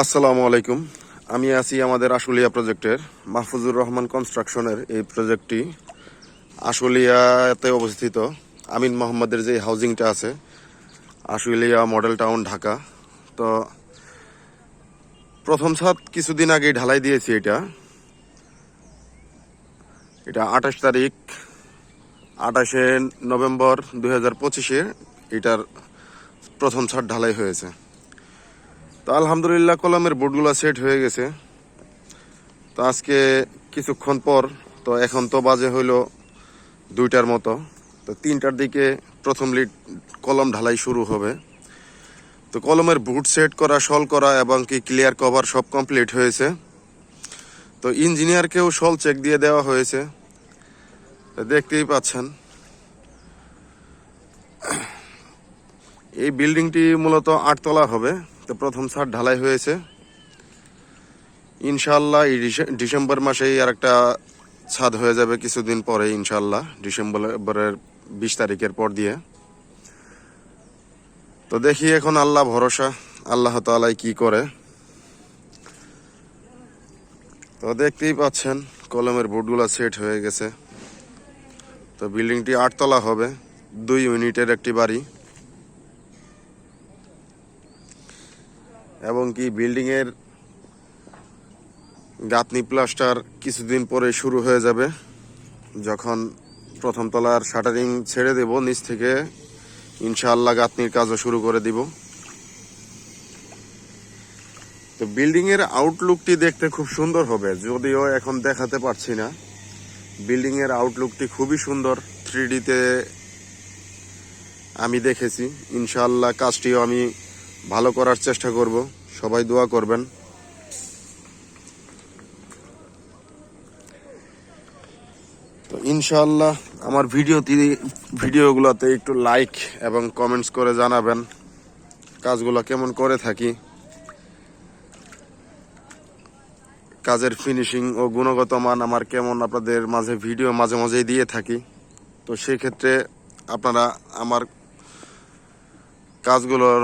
আসসালামু আলাইকুম। আমি আছি আমাদের আশুলিয়া প্রজেক্টের মাহফুজুর রহমান কনস্ট্রাকশনের এই প্রজেক্টটি আশুলিয়াতে অবস্থিত। আমিন মোহাম্মদের যে হাউজিংটা আছে, আশুলিয়া মডেল টাউন, ঢাকা। তো প্রথম ছাদ কিছুদিন আগে ঢালাই দিয়েছি এটা। এটা আঠাশ তারিখ, আঠাশে নভেম্বর দু হাজার পঁচিশে এটার প্রথম ছাদ ঢালাই হয়েছে। তো আলহামদুলিল্লাহ কলমের বোর্ডগুলো সেট হয়ে গেছে। তো আজকে কিছুক্ষণ পর, তো এখন তো বাজে হইল দুইটার মতো। তো তিনটার দিকে প্রথম লিড কলম ঢালাই শুরু হবে। তো কলমের বুট সেট করা সল করা এবং কি ক্লিয়ার কভার সব কমপ্লিট হয়েছে। তো ইঞ্জিনিয়ারকেও সল চেক দিয়ে দেওয়া হয়েছে। দেখতেই পাচ্ছেন। এই বিল্ডিংটি মূলত আটতলা হবে। তো প্রথম ছাদ ঢালাই হয়েছে। ইনশাল্লাহ এই ডিসে- ডিসেম্বর মাসেই আর একটা ছাদ হয়ে যাবে কিছুদিন পরে ইনশাল্লাহ ডিসেম্বরের বিশ তারিখের পর দিয়ে। তো দেখি এখন আল্লাহ ভরসা, আল্লাহ তালাই কি করে। তো দেখতেই পাচ্ছেন, কলমের বোর্ডগুলো সেট হয়ে গেছে। তো বিল্ডিংটি আটতলা হবে, দুই ইউনিটের একটি বাড়ি। এবং কি বিল্ডিং এর গাঁথনি প্লাস্টার কিছুদিন পরে শুরু হয়ে যাবে। যখন প্রথম তলার শাটারিং ছেড়ে দেব, নিচ থেকে ইনশাআল্লাহ গাঁথনির কাজও শুরু করে দিব। তো বিল্ডিং এর আউটলুকটি দেখতে খুব সুন্দর হবে, যদিও এখন দেখাতে পারছি না। বিল্ডিং এর আউটলুকটি খুবই সুন্দর থ্রি তে আমি দেখেছি। ইনশাআল্লাহ কাজটিও আমি ভালো করার চেষ্টা করব। সবাই দোয়া করবেন। তো ইনশাআল্লাহ আমার ভিডিওটি ভিডিওগুলোতে একটু লাইক এবং কমেন্টস করে জানাবেন। কাজগুলো কেমন করে থাকি। কাজের ফিনিশিং ও গুণগত মান আমার কেমন আপনাদের মাঝে ভিডিও মাঝে মাঝেই দিয়ে থাকি। তো সেক্ষেত্রে আপনারা আমার কাজগুলোর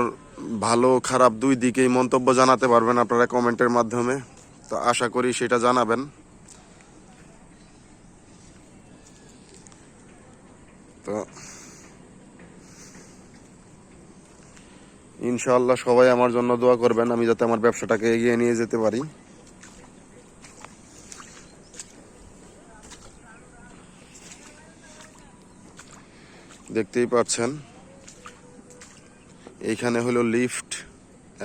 ভালো, খারাপ দুই দিকেই মন্তব্য জানাতে পারবেন আপনারা কমেন্টের মাধ্যমে। তো আশা করি সেটা জানাবেন। তো ইনশাআল্লাহ সবাই আমার জন্য দোয়া করবেন, আমি যাতে আমার ব্যবসাটাকে এগিয়ে নিয়ে যেতে পারি। দেখতেই পাচ্ছেন। এইখানে হলো লিফট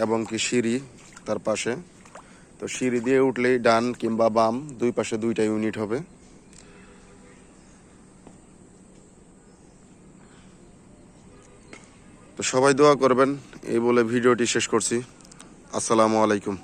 এবং কি সিঁড়ি তার পাশে। তো সিঁড়ি দিয়ে উঠলেই ডান কিংবা বাম দুই পাশে দুইটা ইউনিট হবে। তো সবাই দোয়া করবেন, এই বলে ভিডিওটি শেষ করছি। আসসালামু আলাইকুম।